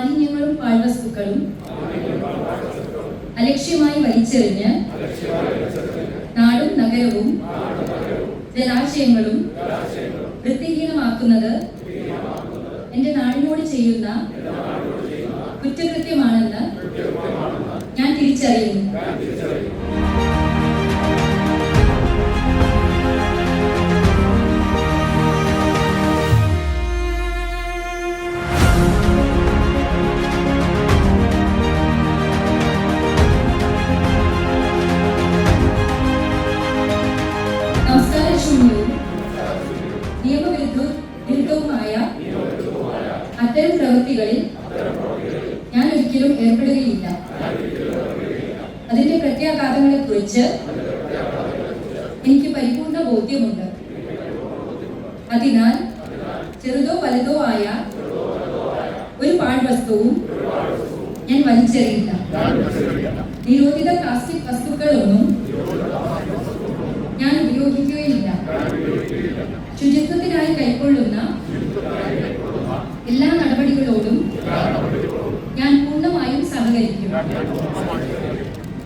മാലിന്യങ്ങളും പാഴ്വസ്തുക്കളും അലക്ഷ്യമായി വലിച്ചെറിഞ്ഞ് നാടും നഗരവും ജലാശയങ്ങളും വൃത്തിഹീനമാക്കുന്നത് എന്റെ നാടിനോട് ചെയ്യുന്ന കുറ്റകൃത്യമാണെന്ന് ഞാൻ തിരിച്ചറിയുന്നു. അത്തരം പ്രവൃത്തികളിൽ ഞാൻ ഒരിക്കലും ഏർപ്പെടുകയില്ല. അതിന്റെ പ്രത്യാഘാതങ്ങളെ കുറിച്ച് എനിക്ക് പരിപൂർണ ബോധ്യമുണ്ട്. അതിനാൽ ചെറുതോ വലുതോ ആയ ഒരു പാഴ്വസ്തുവും ഞാൻ വലിച്ചെറിയില്ല. നിരോധിത പ്ലാസ്റ്റിക് വസ്തുക്കളൊന്നും ഞാൻ ഉപയോഗിക്കുകയില്ല. ശുചിത്വത്തിനായി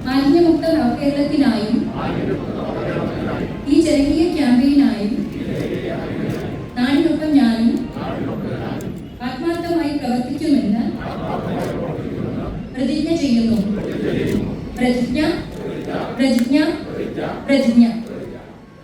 മാലിന്യമുക്ത നവകേരളത്തിനായും ഈ ജനകീയ ക്യാമ്പയിനായും നാടിനൊപ്പം ഞാനും ആത്മാർത്ഥമായി പ്രവർത്തിക്കുമെന്ന് പ്രതിജ്ഞ ചെയ്യുന്നു. പ്രതിജ്ഞ പ്രതിജ്ഞ പ്രതിജ്ഞ.